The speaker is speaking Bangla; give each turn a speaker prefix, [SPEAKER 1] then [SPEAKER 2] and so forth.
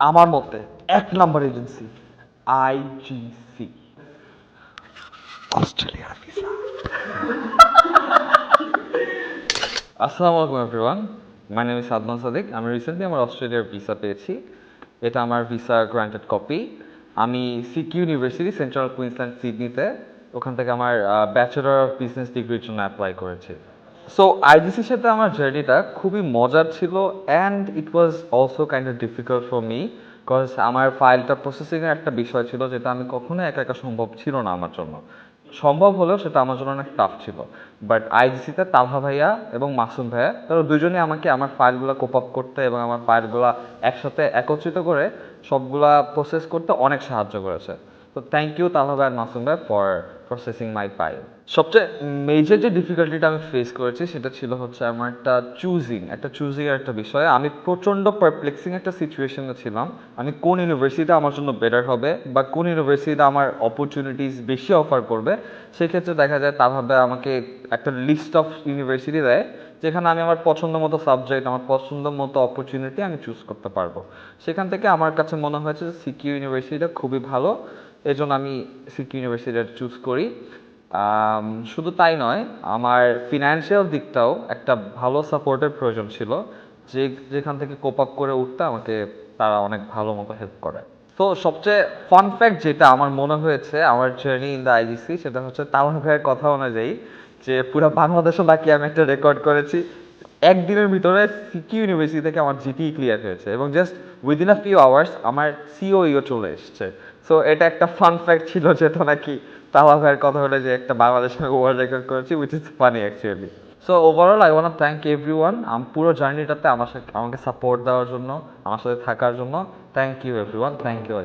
[SPEAKER 1] আমার মতে এক নাম্বার এজেন্সি আইজিসি অস্ট্রেলিয়ার ভিসা। আসসালামু আলাইকুম everyone my name is Sadman Sadik আমি রিসেন্টলি আমার অস্ট্রেলিয়ার ভিসা পেয়েছি। এটা আমার ভিসা গ্রান্টেড কপি আমি সিকি ইউনিভার্সিটি সেন্ট্রাল কুইন্সল্যান্ড সিডনিতে ওখান থেকে আমার ব্যাচেলর অফ বিজনেস ডিগ্রির জন্য অ্যাপ্লাই করেছি। সো আইজিসির সাথে আমার জার্নিটা খুবই মজার ছিল and it was also kind of difficult for me because আমার ফাইলটা প্রসেসিংয়ের একটা বিষয় ছিল যেটা আমি কখনোই একা একা সম্ভব ছিল না আমার জন্য। সম্ভব হলেও সেটা আমার জন্য অনেক টাফ ছিল। বাট আইজিসিতে তালহা ভাইয়া এবং মাসুম ভাইয়া, তারা দুজনে আমাকে আমার ফাইলগুলো কোপ আপ করতে এবং আমার ফাইলগুলো একসাথে একত্রিত করে সবগুলা প্রসেস করতে অনেক সাহায্য করেছে। তো থ্যাংক ইউ তালহা ভাই আর মাসুম ভাই ফর প্রসেসিং মাই ফাইল সবচেয়ে মেজর যে ডিফিকাল্টিটা আমি ফেস করেছি, সেটা ছিল হচ্ছে আমার একটা চুজিং একটা চুজিং এর একটা বিষয়। আমি প্রচণ্ড পারপ্লেক্সিং একটা সিচুয়েশনে ছিলাম। আমি কোন ইউনিভার্সিটিতে আমার জন্য বেটার হবে বা কোন ইউনিভার্সিটিতে আমার অপরচুনিটিস বেশি অফার করবে? সেক্ষেত্রে দেখা যায় তাভাবে আমাকে একটা লিস্ট অফ ইউনিভার্সিটি দেয়, যেখানে আমি আমার পছন্দ মতো সাবজেক্ট আমার পছন্দ মতো অপরচুনিটি আমি চুজ করতে পারব। সেখান থেকে আমার কাছে মনে হয়েছে সিকিউ ইউনিভার্সিটিটা খুবই ভালো। এই জন্য আমি সিকিউ ইউনিভার্সিটিটা চুজ করি। শুধু তাই নয়, আমার ফিনান্সিয়াল দিকটাও একটা ভালো সাপোর্টের প্রয়োজন ছিল। যে, যেখান থেকে কোপ আপ করে উঠতে আমাকে তারা অনেক ভালো মতো হেল্প করে। তো সবচেয়ে ফান ফ্যাক্ট যেটা আমার মনে হয়েছে আমার জার্নি ইন দ্য আইজিসি সেটা হচ্ছে তাওয়া ভাইয়ের কথা অনুযায়ী যে পুরো বাংলাদেশও নাকি আমি একটা রেকর্ড করেছি। একদিনের ভিতরে সিকি ইউনিভার্সিটি থেকে আমার জিটি ক্লিয়ার হয়েছে এবং just within a few hours আমার সিওইও চলে এসছে। সো এটা একটা ফান ফ্যাক্ট ছিল যেটা নাকি তাওয়া ভাইয়ের কথা হলে যে একটা বাংলাদেশের ওয়ার্ল্ড রেকর্ড করেছি which is funny actually so overall I want thank everyone পুরো জার্নিটাতে আমার সাথে, আমাকে সাপোর্ট দেওয়ার জন্য, আমার সাথে থাকার জন্য thank you everyone thank you